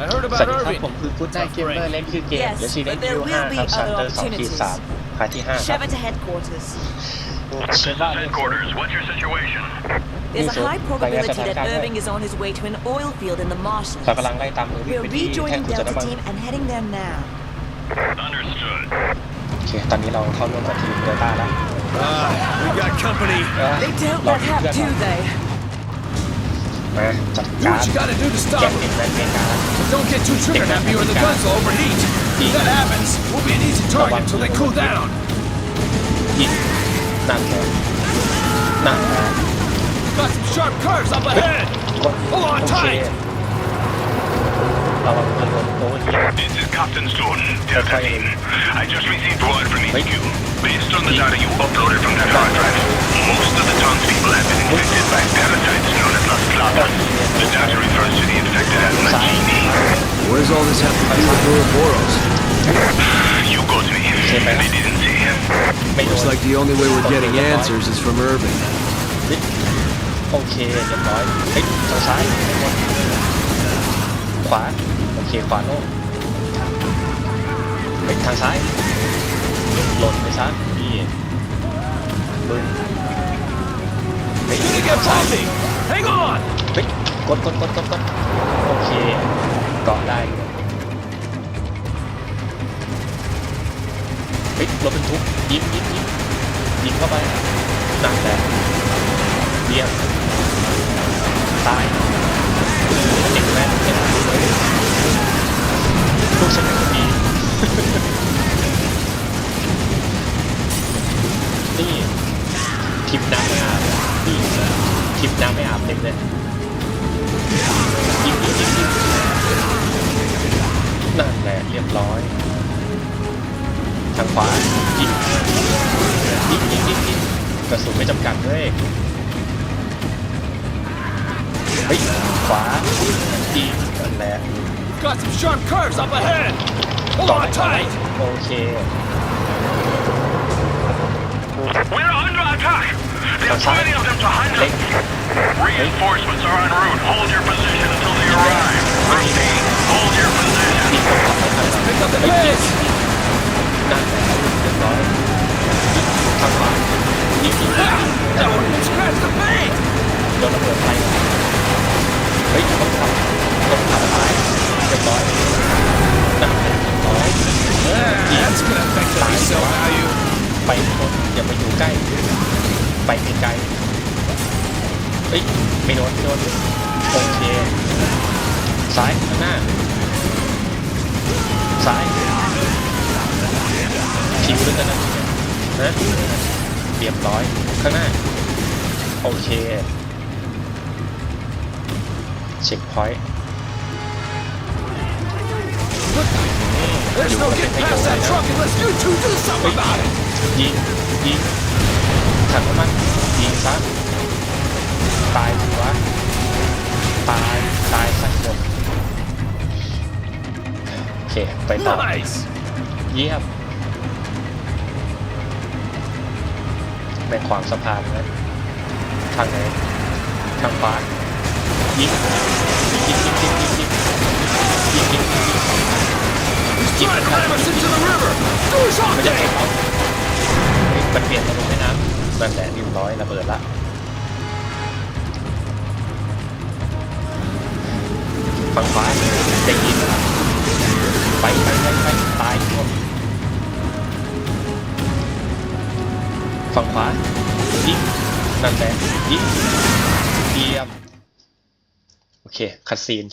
I heard สวัส about ดีครับ Irving. ผมคือกูดไนเกมเมอร์เล่นคือเกม Yes, Resident but there Evil will 5 be ครับ other Chapter 2 ขีด opportunities. 3พาร์ทที่5ครับ Sheva to headquarters. เชิญว่าเรื่อง Headquarters, what's your situation? There's a Yes, sir. high Like I probability said, that I can't Irving is on his way to an oil field in the marshes. เรากำลังไล่ตามมือวิ่ง We're ไปที่แท่ง rejoining ขุดเจอ Delta น้ำมัน Team and heading there now. Understood. โอเค ตอนนี้เราเข้าร่วมกับทีมเดลต้าแล้ว Ah, we got company. เออ They don't เรา let มีเพื่อน have, do they? มาจัด Do การ what you gotta do to แก stop เห็น him. แมนเมกา But don't get too trigger happy or the guns will overheat. If that happens, we'll be an easy target until they cool down. ยิงนั่นเลยนั่นแหละ Got some sharp curves up ahead. กด Hold โอ on เค tight. เรากำลังโดนโอเวอร์ฮีท This is Captain Stone, Delta Okay. Team. I just received word from Wait. HQ. Based on the data you uploaded from that hard drive, most of the townspeople have been infected by parasites known as Las Plagas. The data refers to the infected as Magini. What does all this have to do with Ouroboros? You got me. They didn't say. ไม่โด Looks น like the only way we're getting answers is from Irving. เฮ้ยโอเคเรียบร้อยเฮ้ยทางซ้ายข้างบนขวา โอเค ขวาโล่งเฮ้ยทางซ้าย หล่นไปซะนี่บึ้งเฮ้ย Gonna get งซ้าย bumpy. Hang on. เฮ้ยกดกดกดกดกดโอเคเกาะได้ด้วยเฮ้ยรถบรรทุกยิงยิงยิงยิงเข้าไปหนักแหละเยี่ยมตายเจ็บแม่เจ็บพวกฉันก็ดี ทิปน้ำไม่อาบเต็มเลยยิงยิงยิงยิงนั่นแหละเรียบร้อย ทางขวายิงยิงยิงยิงยิงกระสุนไม่จำกัดด้วยเฮ้ยขวายิงนั่นแหละ Got some sharp curves up ahead. Hold on tight. โอเค We're under attack. There's plenty of them to. Late. Reinforcements are en route. Hold your position until they arrive. เฮ้ยไม่โดนไม่โดนโอเคซ้ายข้างหน้าซ้ายคิวด้วยกันนะนะเรียบร้อยข้างหน้า โอเค เช็คพอยต์ There's no getting past that truck unless you two do something about it. ยิงยิงถังน้ำมันยิงซะ ตายหัวตายตายสักหมดโอเค ไปต่อ Nice. เยี่ยมในขวางสะพานนะทางไหนทางขวายิงยิงยิงยิงยิงยิงยิงยิงยิงยิง He's trying to ram us into the river. Do his มันจะ own เปลี่ยน thing. เอาเฮ้ยมันเปลี่ยนมาลงแม่น้ำนั่นแหละเรียบร้อยระเบิดละ ฝั่งขวาจะยิงไปไปไปไปตายหมดฝั่งขวายิงนั่นแหละยิงเยี่ยมโอเคคัดซีน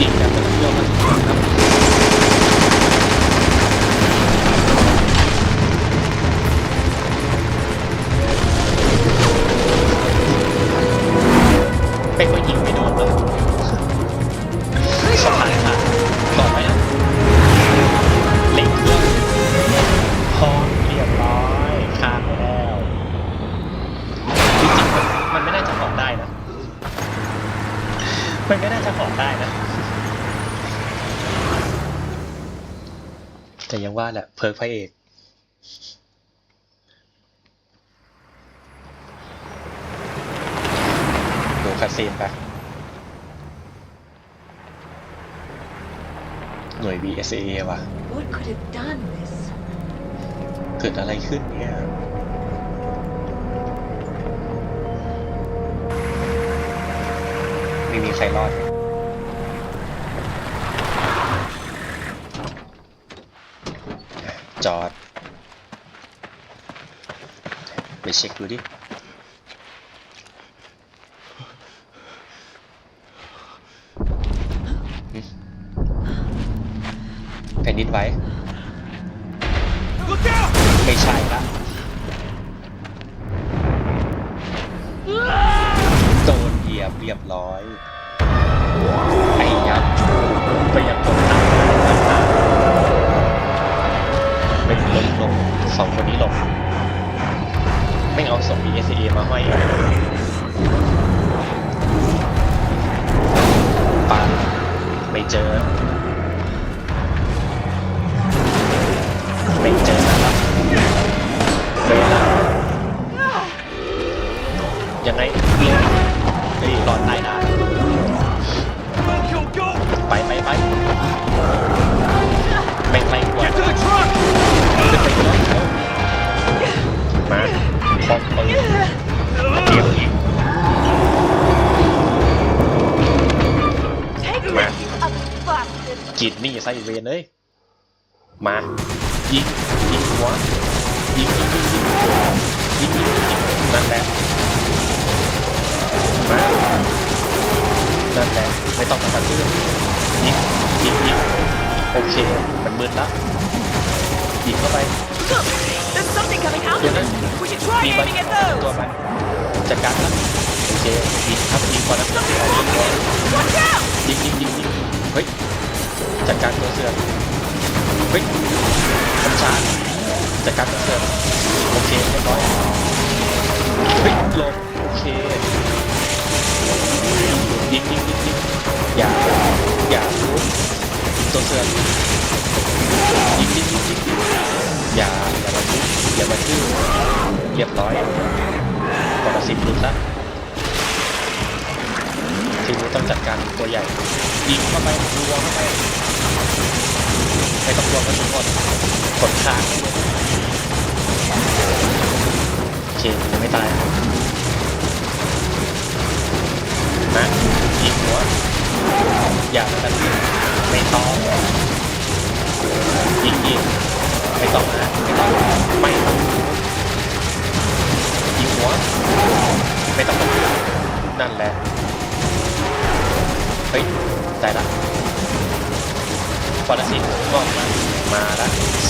ยิงแบบไม่ต้องเชื่อมัน เป็นก็ยิงไม่โดนเลยสะพานขาดต่อไปนะเล็งเครื่องพร้อเรียบร้อยขาดไปแล้วจริงๆมันมันไม่น่าจะหอได้นะ มันไม่น่าจะหอได้นะแต่ยังว่าแหละเพิร์กพระเอก คาเซนไป หน่วย VSA ว่ะ What could have done this? เกิดอะไรขึ้นเนี่ย ไม่มีใครรอด จอด ไปเช็คดูดิ นดินไหว Look out! ไม่ใช่ละโดนเหยียบเรียบร้อยไอ้ยักษ์ไปยังกดหนักเป็นลมลงสองคนนี้หลบไม่เอาส่ง BSA มาห้อยปาไม่เจอ ไม่เจอนะครับเวลายังไงเรียนเฮ้ยรอดตายนะ Go, go! ไปไปไปไม่ไม่กลัว Get to the truck! ขึ้นไปเลยมาพกปืนเตรียมยิง Take Man. this, you ugly bastard! กิดนี่ไส้เวนเลยมา ยิงยิงหัวยิงยิงยิงยิงยิงยิงยิงนั่นแหละมานั่นแหละไม่ต้องมาตัดเรื่องยิงยิงยิงโอเคมันมึนแล้วยิงเข้าไป Look! There's something coming out เดี๋ยว of it! We should try มีมัน aiming at ตัว those! มันจัดการครับโอเคยิงครับยิงก่อนนะ Watch out! ยิงยิงยิงยิงเฮ้ยจัดการตัวเสือ ฮ้ยมันช้าจัดการเสือโอเคเรียบร้อยเฮ้ยลบโอเคยิงยิงยิงยิงอย่าอย่าลุกตัวเสือยิงยิงยิงยิงยิงอย่าอย่ามาทุบอย่ามาทื่อเรียบร้อยปรสิตหลุดละทีนี้ต้องจัดการตัวใหญ่ยิงเข้าไปรัวเข้าไป ไม่ต้องกลัวกระสุนหมดกดค้างไว้เลยโอเคยังไม่ตายนะยิงหัวอย่ามาตัดสินไม่ต้อง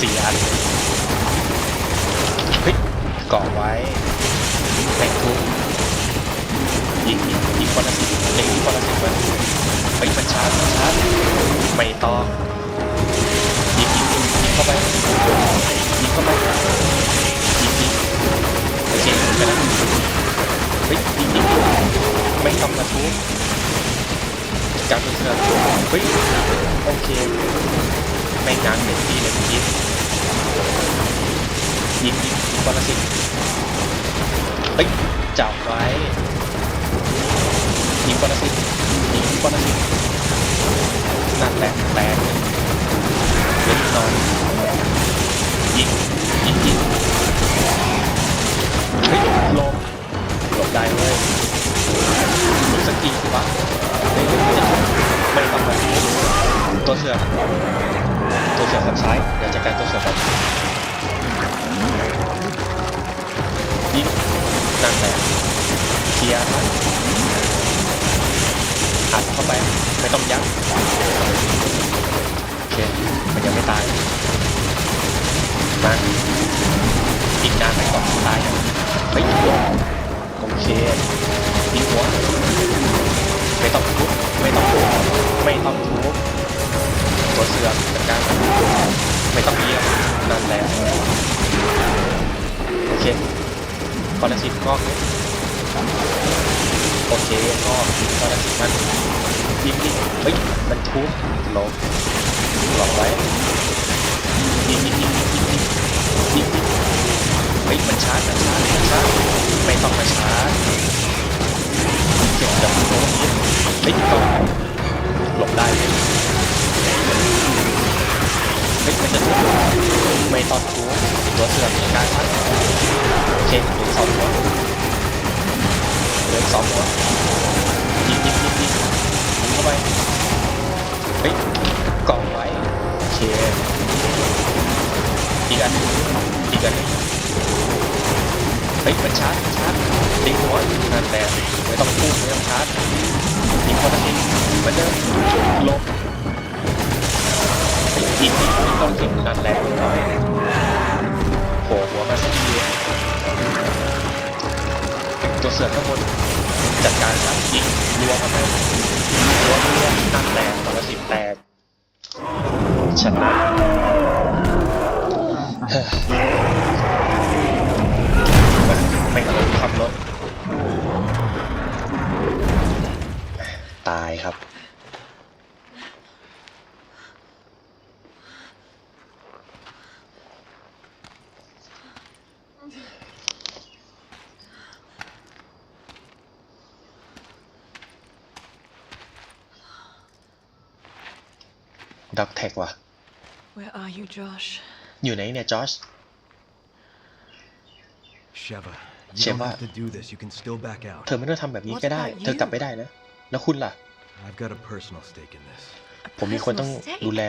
สี่อันเฮ้ยเกาะไว้แม่งทุบยิงยิงยิงปรสิตเล็งที่ปรสิตมันเฮ้ยมันชาร์จมันชาร์จไม่ต้องยิงยิงยิงยิงเข้าไปยิงเข้าไปยิงยิงโอเคไปนะเฮ้ยยิงยิงไม่ต้องมาทุบการเป็นเสือเฮ้ยโอเค ไม่ง้างเต็มที่เลยเมื่อกี้ยิงยิงยิงบอลสิเฮ้ยจับไว้ยิงบอลสิยิงบอลสินั่นแหละแตกเล่นนอนยิงยิงยิงเฮ้ยหลบหลบได้เว้ยหลบสกทีสิวะไม่ต้องแบบตัวเสือก ตัวเสือกฝั่งซ้ายเดี๋ยวจัดการตัวเสือกก่อนยิงนั่นแหละเคลียร์อัดเข้าไปไม่ต้องยั้งโอเคมันยังไม่ตายมาอีกนานไหมก่อนตายอะเฮ้ยโอเคยิงหัวไม่ต้องทุบไม่ต้องทุบไม่ต้องทุบตัวเสือ กัไม่ต้องเยี่ยมนั่นแหละโอเคคอนดิตก็โอเคก็คอนดิตมันยิงดิเฮ้ยมันทุบลบหลบไว้ยิงยิงยิงยิงยิงยิงยิงเฮ้ยมันชาร์มันชาร์มันชาไม่ต้องมาชาเจ็บจับโดนยิงเฮ้ยหลบได้ วเหลือสองหัวยิงยิงยิงยิงยิงเข้าไปเฮ้ยกองไว้โอเคอีกอันอีกอันเฮ้ยมันชาร์จชาร์จตีหัวนั่นแหละไม่ต้องพุ่งไม่ต้องชาร์จยิงคนละทีเหมือนเดิมลบ กทีไม่ต้องถึงนั่นแหละโผล่หัวมาสักทีตัวเสือข้างบนจัดการครับยิงรัวเข้าไปรัวรัวนั่นแหละตัวละสิบแตกชนะเฮ้ย ไม่ขับรถขับรถ ตายครับ ด็อกแท็กว่ะ Where are you, Josh? อยู่ไหนเนี่ยจอช Sheva, you Sheva. don't have to do this. You can still back out. เธอไม่ต้องทำแบบนี้ก็ได้ What about เธอกลับไม่ได้นะ แล้วคุณล่ะ I've got a personal stake in this. A ผมมีคนต้อง personal stake. ดูแล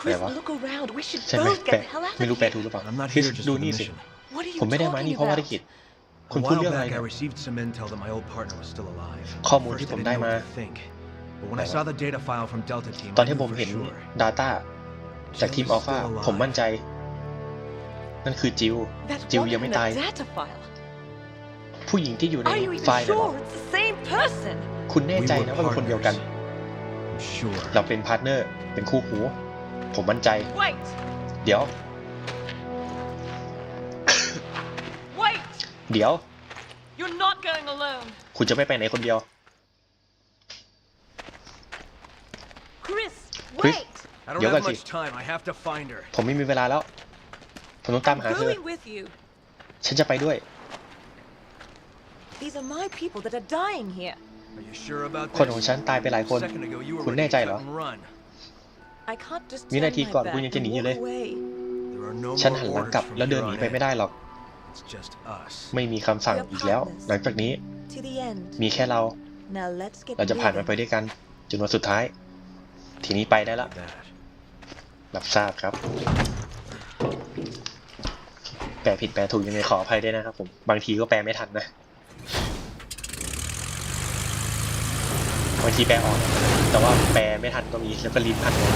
Chris, Whatever. look around. We should ใช่ไหม both แปล get the hell out ไม่รู้ of แปล here. ถูกหรือเปล่า I'm not คริส here just ดู for the นี่สิ mission. What are you ผมไม่ได้มา talking นี่เพราะว่า about? ได้กิจ A คุณพูด while เรื่องอะไร back, เนี่ I ย received some intel that my old partner was still alive. ข้อมูล First, ที่ I ผม didn't ได้ know มา what to think. But when I saw the data file from Delta Team, ตอน I ที่ knew ผม for เห็น sure. Data จากทีม She อั was ลฟา still ผมมั่น alive. ใจ นั่นคือจิว That Jill woman ยังไม่ in ตาย the data file. ผู้หญิงที่อยู่ใน Are you ไฟ even ล์น่ะเหรอ sure it's the same person? คุณแน่ We ใจ were นะว่าเป็นคนเดียวกัน partners. I'm sure. เราเป็นพาร์ทเนอร์ เป็นคู่หู ผมมั่นใจ Wait, เดี๋ยว wait! เดี๋ยว You're not going alone. คุณจะไม่ไปไหนคนเดียว Chris, Chris? wait! I don't Yo, have Gazi. much time. I have to find her. ผมไม่มีเวลาแล้ว ผมต้องตาม I'm หาเธอ going with you. ฉันจะไปด้วย These are my people that are dying here. Are you sure about คนของ this? ฉันตายไปหลายคน A second ago, you were คุณ ready แน่ to ใจ cut เหรอ and run. I can't just วิ turn นาที my ก่อน back คุณยังจะหนี and อยู่เลย walk away. There are no ฉัน more หันหลัง orders กลับ from แล้วเดิน here หนี on ไปไม่ in. ได้หรอก It's just us. ไม่มีคำสั่งอีกแล้ว หลังจากนี้ To the end. มีแค่เรา Now let's get เราจะผ่านมัน moving. ไปด้วยกัน จนวันสุดท้าย ทีนี้ไปได้ละ That. รับทราบครับ แปลผิดแปลถูกยังไงขออภัยด้วยนะครับผม บางทีก็แปลไม่ทันนะ บางทีแปลออก แต่ว่าแปลไม่ทันก็มีแล้วก็ลิ้นพันกัน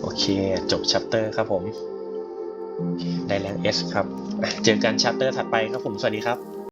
โอเค จบชัปเตอร์ครับผม ได้แรง S ครับอะเจอกันชัปเตอร์ถัดไปครับผม สวัสดีครับ